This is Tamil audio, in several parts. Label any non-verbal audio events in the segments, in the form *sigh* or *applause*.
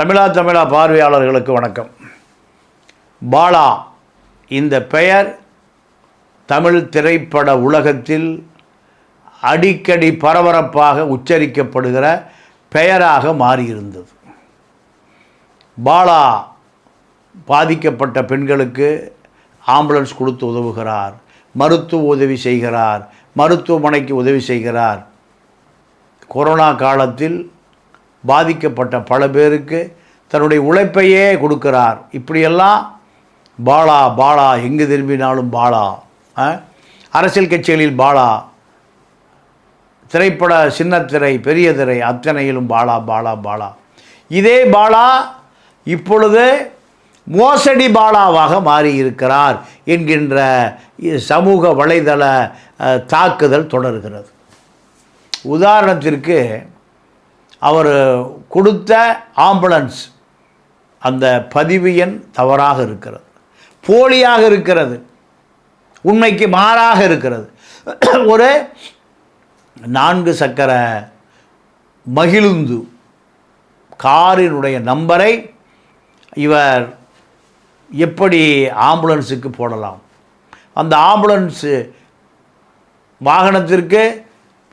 தமிழா தமிழா பார்வையாளர்களுக்கு வணக்கம். பாலா இந்த பெயர் தமிழ் திரைப்பட உலகத்தில் அடிக்கடி பரபரப்பாக உச்சரிக்கப்படுகிற பெயராக மாறியிருந்தது. பாலா பாதிக்கப்பட்ட பெண்களுக்கு ஆம்புலன்ஸ் கொடுத்து உதவுகிறார் மருத்துவ உதவி செய்கிறார் மருத்துவமனைக்கு உதவி செய்கிறார். கொரோனா காலத்தில் பாதிக்கப்பட்ட பல பேருக்கு தன்னுடைய உழைப்பையே கொடுக்கிறார். இப்படியெல்லாம் பாலா பாலா எங்கு திரும்பினாலும் பாலா ஆ? அரசியல் கட்சிகளில் பாலா. திரைப்பட சின்னத்திரை பெரிய திரை அத்தனையிலும் பாலா பாலா பாலா. இதே பாலா இப்பொழுது மோசடி பாலாவாக மாறியிருக்கிறார் என்கின்ற சமூக வலைதள தாக்குதல் தொடர்கிறது. உதாரணத்திற்கு அவர் கொடுத்த ஆம்புலன்ஸ் அந்த பதிவு எண் தவறாக இருக்கிறது. போலியாக இருக்கிறது. உண்மைக்கு மாறாக இருக்கிறது. *clears throat* ஒரு நான்கு சக்கர மகிழுந்து காரினுடைய நம்பரை இவர் எப்படி ஆம்புலன்ஸுக்கு போடலாம்? அந்த ஆம்புலன்ஸு வாகனத்திற்கு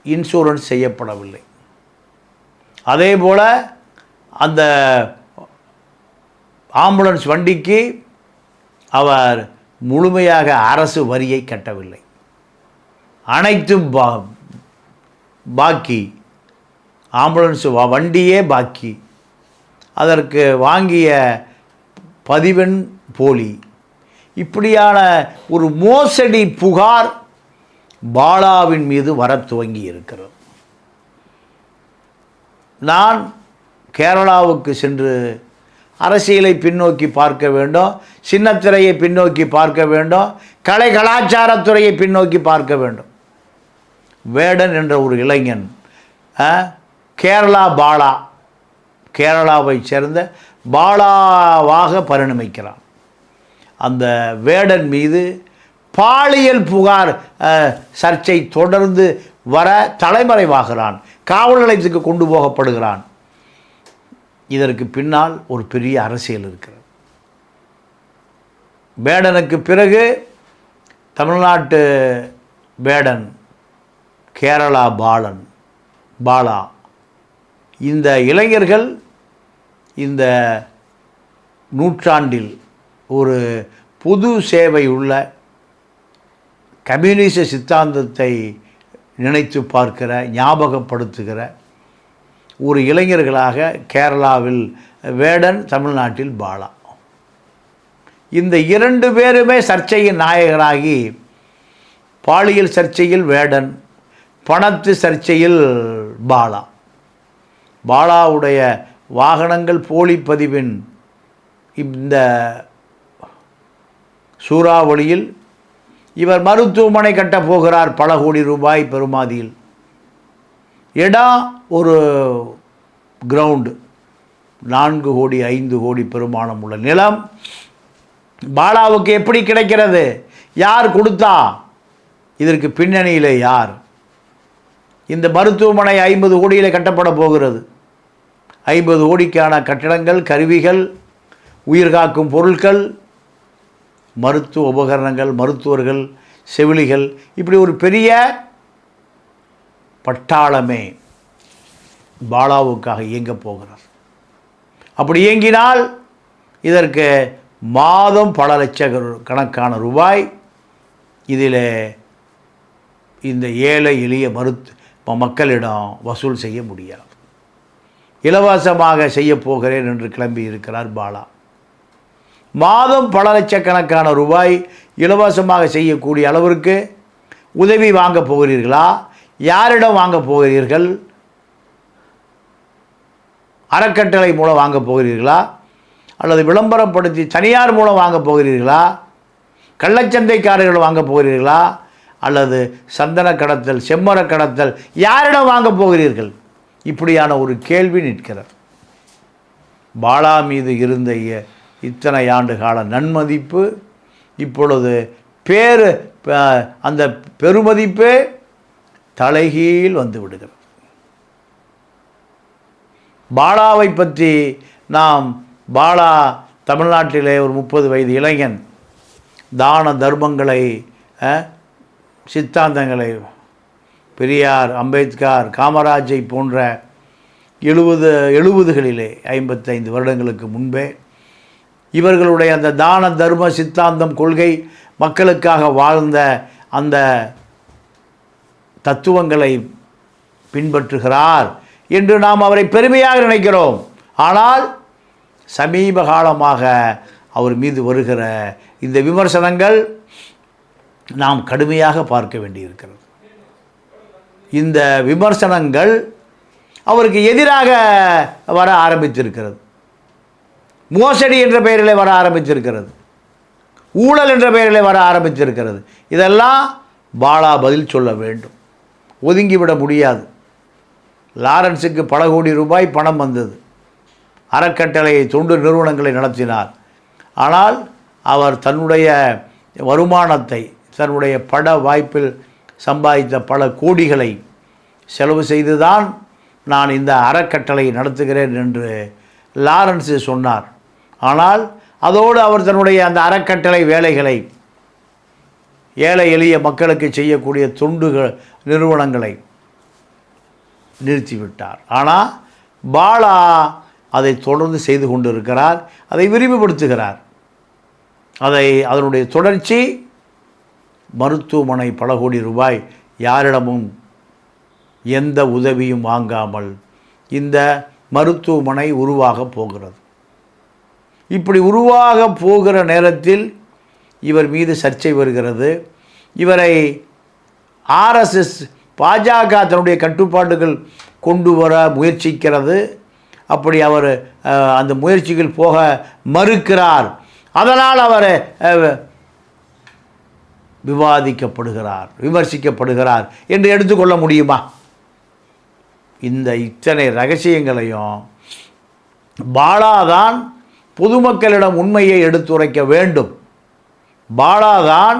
இன்சூரன்ஸ் செய்யப்படவில்லை. அதே போல் அந்த ஆம்புலன்ஸ் வண்டிக்கு அவர் முழுமையாக அரசு வரியை கட்டவில்லை. அனைத்தும் பா பாக்கி. ஆம்புலன்ஸ் வ- வண்டியே பாக்கி. அதற்கு வாங்கிய பதிவெண் போலி. இப்படியான ஒரு மோசடி புகார் பாலாவின் மீது வரத் துவங்கி இருக்கிறது நான் கேரளாவுக்கு சென்று அரசியலை பின்னோக்கி பார்க்க வேண்டும் சின்னத்திரையை பின்னோக்கி பார்க்க வேண்டும் கலை கலாச்சாரத்துறையை பின்னோக்கி பார்க்க வேண்டும். வேடன் என்ற ஒரு இளைஞன் கேரளா பாலா கேரளாவைச் சேர்ந்த பாலாவாக பரிணமிக்கிறான். அந்த வேடன் மீது பாலியல் புகார் சர்ச்சை தொடர்ந்து வர தலைமறைவாகிறான். காவல் நிலையத்துக்கு கொண்டு போகப்படுகிறான். இதற்கு பின்னால் ஒரு பெரிய அரசியல் இருக்கிறது. பேடனுக்கு பிறகு தமிழ்நாட்டு பேடன் கேரளா பாலன் பாலா. இந்த இளைஞர்கள் இந்த நூற்றாண்டில் ஒரு பொது சேவை உள்ள கம்யூனிச சித்தாந்தத்தை நினைத்து பார்க்கிற ஞாபகப்படுத்துகிற ஒரு இளைஞர்களாக கேரளாவில் வேடன் தமிழ்நாட்டில் பாலா. இந்த இரண்டு பேருமே சர்ச்சையின் நாயகராகி பாலியல் சர்ச்சையில் வேடன் பணத்து சர்ச்சையில் பாலா. பாலாவுடைய வாகனங்கள் போலி பதிவின் இந்த சூறாவளியில் இவர் மருத்துவமனை கட்டப் போகிறார் பல கோடி ரூபாய் பெருமாதியில். இடம் ஒரு கிரவுண்டு நான்கு கோடி ஐந்து கோடி பெருமானம் உள்ள நிலம். பாலாவுக்கு எப்படி கிடைக்கிறது? யார் கொடுத்தா? இதற்கு பின்னணியில் யார்? இந்த மருத்துவமனை ஐம்பது கோடியில் கட்டப்பட போகிறது. ஐம்பது கோடிக்கான கட்டிடங்கள் கருவிகள் உயிர்காக்கும் பொருட்கள் மருத்துவ உபகரணங்கள் மருத்துவர்கள் செவிலிகள் இப்படி ஒரு பெரிய பட்டாளமே பாலாவுக்காக இயங்கப் போகிறார். அப்படி இயங்கினால் இதற்கு மாதம் பல லட்ச கணக்கான ரூபாய் இதில் இந்த ஏழை எளிய மருத்து மக்களிடம் வசூல் செய்ய முடியாது. இலவசமாக செய்ய போகிறேன் என்று கிளம்பி இருக்கிறார் பாலா. மாதம் பல லட்சக்கணக்கான ரூபாய் இலவசமாக செய்யக்கூடிய அளவிற்கு உதவி வாங்கப் போகிறீர்களா? யாரிடம் வாங்கப் போகிறீர்கள்? அறக்கட்டளை மூலம் வாங்கப் போகிறீர்களா? அல்லது விளம்பரப்படுத்தி தனியார் மூலம் வாங்கப் போகிறீர்களா? கள்ளச்சந்தைக்காரர்கள் வாங்கப் போகிறீர்களா? அல்லது சந்தன கடத்தல் செம்மர கடத்தல் யாரிடம் வாங்கப் போகிறீர்கள்? இப்படியான ஒரு கேள்வி நிற்கிறார் பாலா மீது இருந்த இத்தனை ஆண்டு கால நன்மதிப்பு இப்பொழுது பேர் அந்த பெருமதிப்பே தலைகீழ் வந்து விடுகிறது. பாலாவை பற்றி நாம் பாலா தமிழ்நாட்டிலே ஒரு முப்பது வயது இளைஞன் தான தர்மங்களை சித்தாந்தங்களை பெரியார் அம்பேத்கர் காமராஜை போன்ற எழுபது எழுபதுகளிலே ஐம்பத்தைந்து வருடங்களுக்கு முன்பே இவர்களுடைய அந்த தான தர்ம சித்தாந்தம் கொள்கை மக்களுக்காக வாழ்ந்த அந்த தத்துவங்களை பின்பற்றுகிறார் என்று நாம் அவரை பெருமையாக நினைக்கிறோம். ஆனால் சமீப காலமாக அவர் மீது வருகிற இந்த விமர்சனங்கள் நாம் கடுமையாக பார்க்க வேண்டியிருக்கிறது. இந்த விமர்சனங்கள் அவருக்கு எதிராக வர ஆரம்பித்திருக்கிறது. மோசடி என்ற பெயரில் வர ஆரம்பிச்சிருக்கிறது. ஊழல் என்ற பெயரில் வர ஆரம்பிச்சிருக்கிறது. இதெல்லாம் பாலா பதில் சொல்ல வேண்டும். ஒதுங்கிவிட முடியாது. லாரன்ஸுக்கு பல கோடி ரூபாய் பணம் வந்தது. அறக்கட்டளை தொண்டு நிறுவனங்களை நடத்தினார். ஆனால் அவர் தன்னுடைய வருமானத்தை தன்னுடைய பட வாய்ப்பில் சம்பாதித்த பல கோடிகளை செலவு செய்துதான் நான் இந்த அறக்கட்டளை நடத்துகிறேன் என்று லாரன்ஸு சொன்னார். ஆனால் அதோடு அவர் தன்னுடைய அந்த அறக்கட்டளை வேலைகளை ஏழை எளிய மக்களுக்கு செய்யக்கூடிய தொண்டுகள் நிறுவனங்களை நிறுத்திவிட்டார். ஆனால் பாலா அதை தொடர்ந்து செய்து கொண்டிருக்கிறார் அதை விரிவுபடுத்துகிறார். அதை அதனுடைய தொடர்ச்சி மருத்துவமனை பல கோடி ரூபாய் யாரிடமும் எந்த உதவியும் வாங்காமல் இந்த மருத்துவமனை உருவாக போகிறது. இப்படி உருவாக போகிற நேரத்தில் இவர் மீது சர்ச்சை வருகிறது. இவரை ஆர்எஸ்எஸ் பாஜக தன்னுடைய கட்டுப்பாடுகள் கொண்டு வர முயற்சிக்கிறது. அப்படி அவர் அந்த முயற்சிகள் போக மறுக்கிறார். அதனால் அவர் விவாதிக்கப்படுகிறார் விமர்சிக்கப்படுகிறார் என்று எடுத்துக்கொள்ள முடியுமா? இந்த இத்தனை ரகசியங்களையும் பாலாதான் பொதுமக்களிடம் உண்மையை எடுத்துரைக்க வேண்டும். பாலாதான்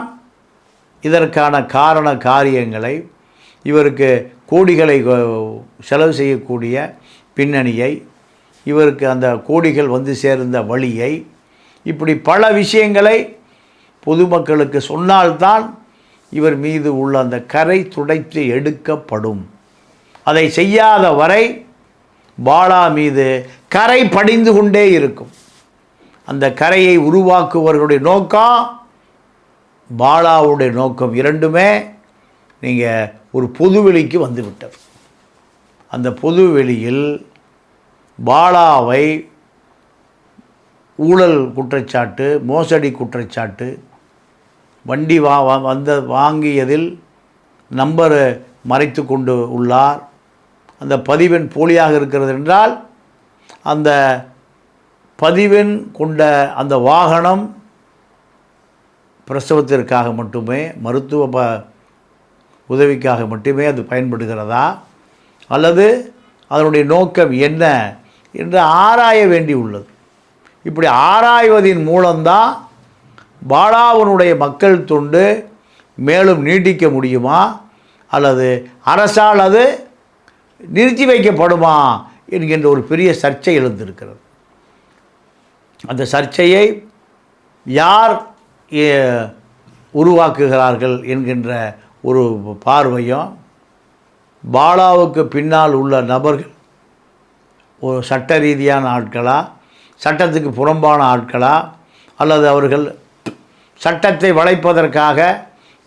இதற்கான காரண காரியங்களை இவருக்கு கோடிகளை செலவு செய்யக்கூடிய பின்னணியை இவருக்கு அந்த கோடிகள் வந்து சேர்ந்த வழியை இப்படி பல விஷயங்களை பொதுமக்களுக்கு சொன்னால்தான் இவர் மீது உள்ள அந்த கரை துடைத்து எடுக்கப்படும். அதை செய்யாத வரை பாலா மீது கரை படிந்து கொண்டே இருக்கும். அந்த கரையை உருவாக்குவர்களுடைய நோக்கம் பாலாவுடைய நோக்கம் இரண்டுமே நீங்கள் ஒரு பொதுவெளிக்கு வந்துவிட்டது. அந்த பொதுவெளியில் பாலாவை ஊழல் குற்றச்சாட்டு மோசடி குற்றச்சாட்டு வண்டி வா வா- வந்த வாங்கியதில் நம்பரை மறைத்து கொண்டு உள்ளார். அந்த பதிவெண் போலியாக இருக்கிறது என்றால் அந்த பதிவெண் கொண்ட அந்த வாகனம் பிரசவத்திற்காக மட்டுமே மருத்துவ ப உதவிக்காக மட்டுமே அது பயன்படுகிறதா? அல்லது அதனுடைய நோக்கம் என்ன என்று ஆராய வேண்டி உள்ளது. இப்படி ஆராய்வதின் மூலம்தான் பாலாவனுடைய மக்கள் தொண்டு மேலும் நீட்டிக்க முடியுமா? அல்லது அரசால் அது நிறுத்தி வைக்கப்படுமா? என்கின்ற ஒரு பெரிய சர்ச்சை எழுந்திருக்கிறது. அந்த சர்ச்சையை யார் உருவாக்குகிறார்கள் என்கின்ற ஒரு பார்வையும் பாலாவுக்கு பின்னால் உள்ள நபர்கள் ஒரு சட்ட ரீதியான ஆட்களா சட்டத்துக்கு புறம்பான ஆட்களா அல்லது அவர்கள் சட்டத்தை வளைப்பதற்காக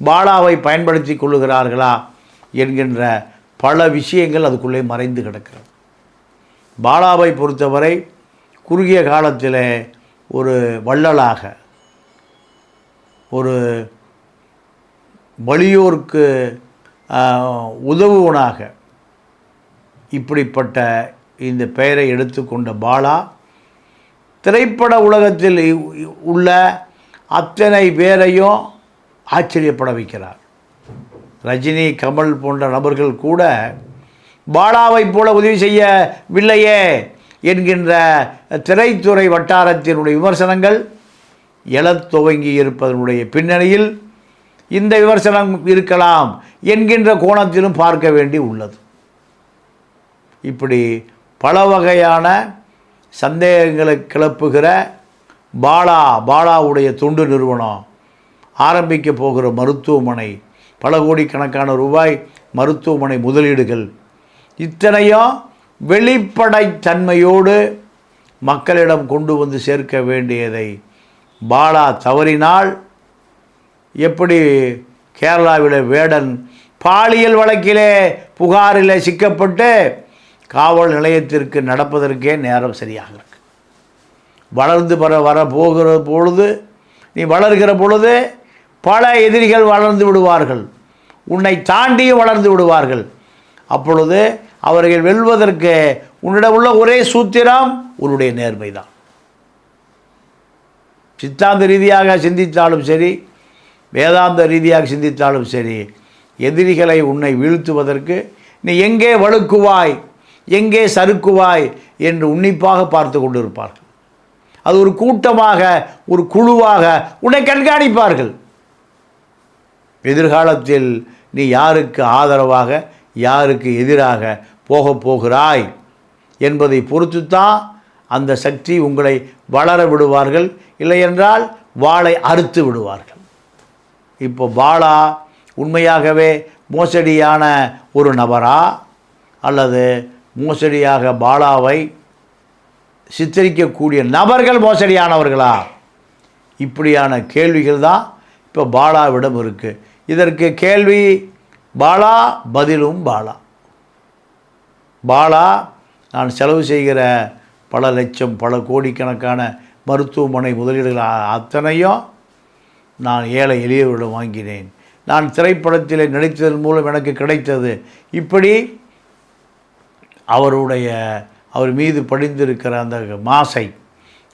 பாலாவை பயன்படுத்தி கொள்ளுகிறார்களா என்கின்ற பல விஷயங்கள் அதுக்குள்ளே மறைந்து கிடக்கிறது. பாலாவை பொறுத்தவரை குறுகிய காலத்தில் ஒரு வள்ளலாக ஒரு வலியோருக்கு உதவுவனாக இப்படிப்பட்ட இந்த பெயரை எடுத்துக்கொண்ட பாலா திரைப்பட உலகத்தில் உள்ள அத்தனை பேரையும் ஆச்சரியப்பட வைக்கிறார். ரஜினி கமல் போன்ற நபர்கள் கூட பாலாவைப் போல உதவி செய்யவில்லையே என்கின்ற திரைத்துறை வட்டாரத்தினுடைய விமர்சனங்கள் எழத் துவங்கி இருப்பதனுடைய பின்னணியில் இந்த விமர்சனம் இருக்கலாம் என்கின்ற கோணத்திலும் பார்க்க வேண்டி உள்ளது. இப்படி பல வகையான சந்தேகங்களை கிளப்புகிற பாலா பாலாவுடைய தொண்டு நிறுவனம் ஆரம்பிக்க போகிற மருத்துவமனை பல கோடிக்கணக்கான ரூபாய் மருத்துவமனை முதலீடுகள் இத்தனையும் வெளிப்படைத்தன்மையோடு மக்களிடம் கொண்டு வந்து சேர்க்க வேண்டியதை பாலா தவறினால் எப்படி கேரளாவில் வேடன் பாலியல் வழக்கிலே புகாரில் சிக்கப்பட்டு காவல் நிலையத்திற்கு நடப்பதற்கே நேரம் சரியாக இருக்கு. வளர்ந்து வர வர போகிற பொழுது நீ வளர்கிற பொழுது பல எதிரிகள் வளர்ந்து விடுவார்கள். உன்னை தாண்டியும் வளர்ந்து விடுவார்கள். அப்பொழுது அவர்கள் வெல்வதற்கு உன்னிடம் உள்ள ஒரே சூத்திரம் உன்னுடைய நேர்மை தான் சித்தாந்த ரீதியாக சிந்தித்தாலும் சரி வேதாந்த ரீதியாக சிந்தித்தாலும் சரி எதிரிகளை உன்னை வீழ்த்துவதற்கு நீ எங்கே வழுக்குவாய் எங்கே சறுக்குவாய் என்று உன்னிப்பாக பார்த்து கொண்டிருப்பார்கள். அது ஒரு கூட்டமாக ஒரு குழுவாக உன்னை கண்காணிப்பார்கள். எதிர்காலத்தில் நீ யாருக்கு ஆதரவாக யாருக்கு எதிராக போகப் போகிறாய் என்பதை பொறுத்துத்தான் அந்த சக்தி உங்களை வளர விடுவார்கள். இல்லையென்றால் வாளை அறுத்து விடுவார்கள். இப்போ பாலா உண்மையாகவே மோசடியான ஒரு நபரா? அல்லது மோசடியாக பாலாவை சித்தரிக்கக்கூடிய நபர்கள் மோசடியானவர்களா? இப்படியான கேள்விகள் தான் இப்போ பாலாவிடம் இருக்குது இதற்கு கேள்வி பாலா பதிலும் பாலா. பாலா நான் செலவு செய்கிற பல லட்சம் பல கோடிக்கணக்கான மருத்துவமனை முதலீடுகள் அத்தனையும் நான் ஏழை எளியவர்களிடம் வாங்கினேன். நான் திரைப்படத்தில் நடித்ததன் மூலம் எனக்கு கிடைத்தது. இப்படி அவருடைய அவர் மீது படிந்திருக்கிற அந்த மாசை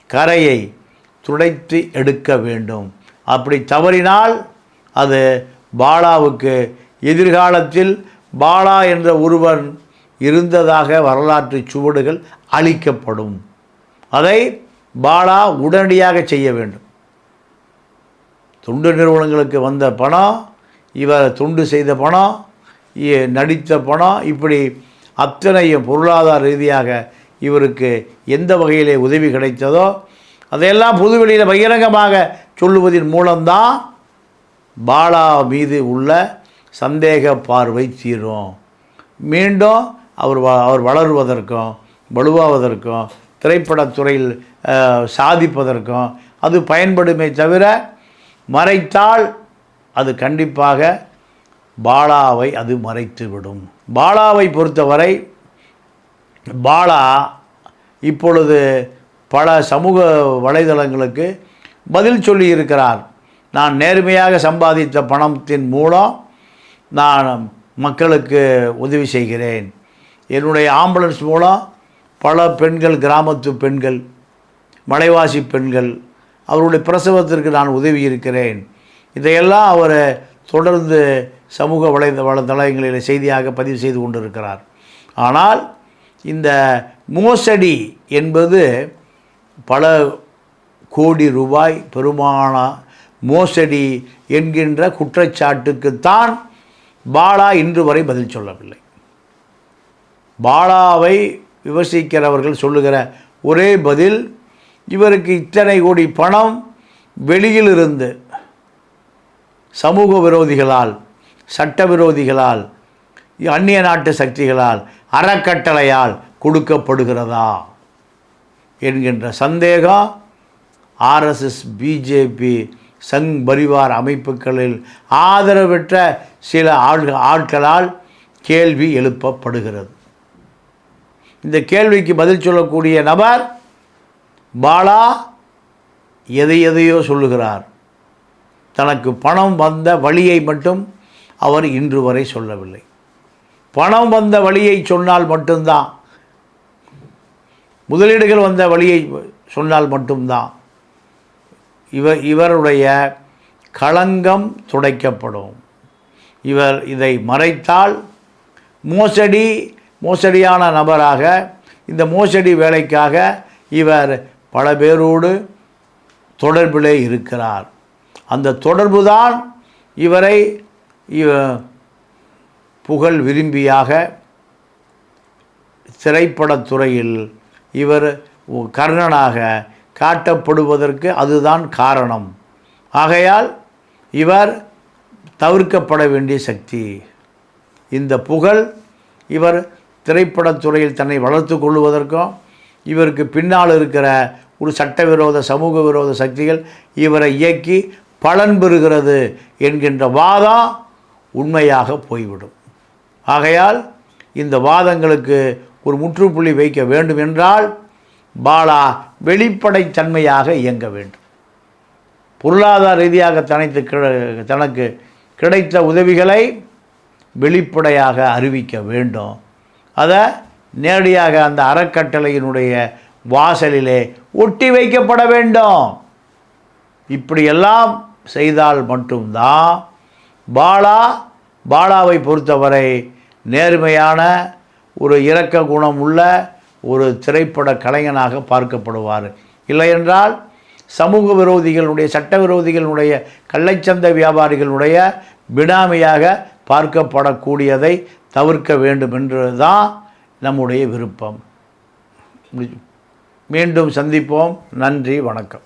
கரையை துடைத்து எடுக்க வேண்டும். அப்படி தவறினால் அது பாலாவுக்கு எதிர்காலத்தில் பாலா என்ற ஒருவன் இருந்ததாக வரலாற்று சுவடுகள் அளிக்கப்படும். அதை பாலா உடனடியாக செய்ய வேண்டும். தொண்டு நிறுவனங்களுக்கு வந்த பணம் இவர் தொண்டு செய்த பணம் இ- நடித்த பணம் இப்படி அத்தனையும் பொருளாதார ரீதியாக இவருக்கு எந்த வகையிலே உதவி கிடைத்ததோ அதையெல்லாம் பொதுவெளியில் பகிரங்கமாக சொல்லுவதன் மூலம்தான் பாலா மீது உள்ள சந்தேக பார்வை தீரும். மீண்டும் அவர் வ- அவர் வளருவதற்கும் வலுவாவதற்கும் திரைப்படத்துறையில் சாதிப்பதற்கும் அது பயன்படுமே தவிர மறைத்தால் அது கண்டிப்பாக பாலாவை அது மறைத்துவிடும். பாலாவை பொறுத்தவரை பாலா இப்பொழுது பல சமூக வலைதளங்களுக்கு பதில் சொல்லியிருக்கிறார். நான் நேர்மையாக சம்பாதித்த பணத்தின் மூலம் நான் மக்களுக்கு உதவி செய்கிறேன். என்னுடைய ஆம்புலன்ஸ் மூலம் பல பெண்கள் கிராமத்து பெண்கள் மலைவாசி பெண்கள் அவருடைய பிரசவத்திற்கு நான் உதவி இருக்கிறேன். இதையெல்லாம் அவர் தொடர்ந்து சமூக வலை வலைதளங்களில் செய்தியாக பதிவு செய்து கொண்டிருக்கிறார். ஆனால் இந்த மோசடி என்பது பல கோடி ரூபாய் பெருமான மோசடி என்கின்ற குற்றச்சாட்டுக்குத்தான் பாலா இன்று வரை பதில் சொல்லவில்லை. பாலாவை விமர்சிக்கிறவர்கள் சொல்லுகிற ஒரே பதில் இவருக்கு இத்தனை கோடி பணம் வெளியிலிருந்து சமூக விரோதிகளால் சட்ட விரோதிகளால் அந்நிய நாட்டு சக்திகளால் அறக்கட்டளையால் கொடுக்கப்படுகிறதா என்கின்ற சந்தேகம் ஆர்எஸ்எஸ் பிஜேபி சங் பரிவார் அமைப்புகளில் ஆதரவற்ற சில ஆள்கள் ஆட்களால் கேள்வி எழுப்பப்படுகிறது. இந்த கேள்விக்கு பதில் சொல்லக்கூடிய நபர் பாலா எதை எதையோ சொல்லுகிறார். தனக்கு பணம் வந்த வழியை மட்டும் அவர் இன்று வரை சொல்லவில்லை. பணம் வந்த வழியை சொன்னால் மட்டும்தான். முதலீடுகள் வந்த வழியை சொன்னால் மட்டும்தான். இவர் இவருடைய களங்கம் துடைக்கப்படும். இவர் இதை மறைத்தால் மோசடி மோசடியான நபராக இந்த மோசடி வேலைக்காக இவர் பல பேரோடு தொடர்பிலே இருக்கிறார். அந்த தொடர்புதான் இவரை இவ புகழ் விரும்பியாக திரைப்படத்துறையில் இவர் கர்ணனாக காட்டப்படுவதற்கு அதுதான் காரணம். ஆகையால் இவர் தவிர்க்கப்பட வேண்டிய சக்தி. இந்த புகழ் இவர் திரைப்படத்துறையில் தன்னை வளர்த்து கொள்வதற்கும் இவருக்கு பின்னால் இருக்கிற ஒரு சட்டவிரோத சமூக விரோத சக்திகள் இவரை இயக்கி பலன் பெறுகிறது என்கின்ற வாதம் உண்மையாக போய்விடும். ஆகையால் இந்த வாதங்களுக்கு ஒரு முற்றுப்புள்ளி வைக்க வேண்டும் என்றால் பாலா வெளிப்படைத்தன்மையாக இயங்க வேண்டும். பொருளாதார ரீதியாக தனித்து தனக்கு கிடைத்த உதவிகளை வெளிப்படையாக அறிவிக்க வேண்டும். அதை நேரடியாக அந்த அறக்கட்டளையினுடைய வாசலிலே ஒட்டி வைக்கப்பட வேண்டும். இப்படியெல்லாம் செய்தால் மட்டும்தான் பாலா பாலாவை பொறுத்தவரை நேர்மையான ஒரு இரக்க குணம் உள்ள ஒரு திரைப்பட கலைஞனாக பார்க்கப்படுவார். இல்லையென்றால் சமூக விரோதிகளுடைய சட்ட விரோதிகளுடைய கள்ளைச்சந்தை வியாபாரிகளுடைய பினாமியாக பார்க்கப்படக்கூடியதை தவிர்க்க வேண்டும் என்று தான் நம்முடைய விருப்பம். மீண்டும் சந்திப்போம். நன்றி வணக்கம்.